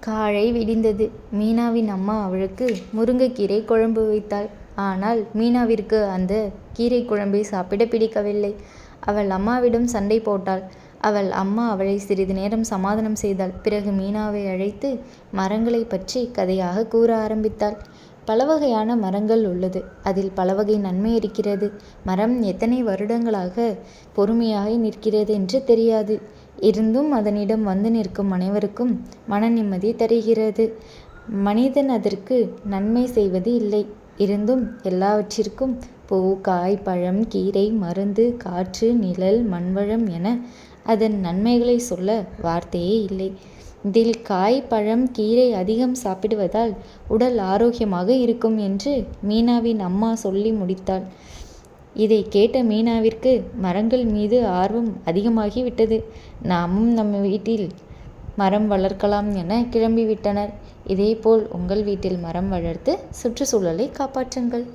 காலை விடிந்தது. மீனாவின் அம்மா அவளுக்கு முருங்கைக்கீரை குழம்பு வைத்தாள். ஆனால் மீனாவிற்கு அந்த கீரை குழம்பை சாப்பிட பிடிக்கவில்லை. அவள் அம்மாவிடம் சண்டை போட்டாள். அவள் அம்மா அவளை சிறிது நேரம் சமாதானம் செய்தாள். பிறகு மீனாவை அழைத்து மரங்களைப் பற்றி கதையாக கூற ஆரம்பித்தாள். பலவகையான மரங்கள் உள்ளது. அதில் பலவகை நன்மை இருக்கிறது. மரம் எத்தனை வருடங்களாக பொறுமையாக நிற்கிறது என்று தெரியாது. இருந்தும் அதனிடம் வந்து நிற்கும் அனைவருக்கும் மன நிம்மதி தருகிறது. மனிதன் அதற்கு நன்மை செய்வது இல்லை. இருந்தும் எல்லாவற்றிற்கும் பூ, காய், பழம், கீரை, மருந்து, காற்று, நிழல், மண்வளம் என அதன் நன்மைகளை சொல்ல வார்த்தையே இல்லை. இதில் காய், பழம், கீரை அதிகம் சாப்பிடுவதால் உடல் ஆரோக்கியமாக இருக்கும் என்று மீனாவின் அம்மா சொல்லி முடித்தாள். இதைக் கேட்ட மீனாவிற்கு மரங்கள் மீது ஆர்வம் அதிகமாகி விட்டது. நாமும் நம் வீட்டில் மரம் வளர்க்கலாம் என கிளம்பிவிட்டனர். இதேபோல் உங்கள் வீட்டில் மரம் வளர்த்து சுற்றுச்சூழலைக் காப்பாற்றுங்கள்.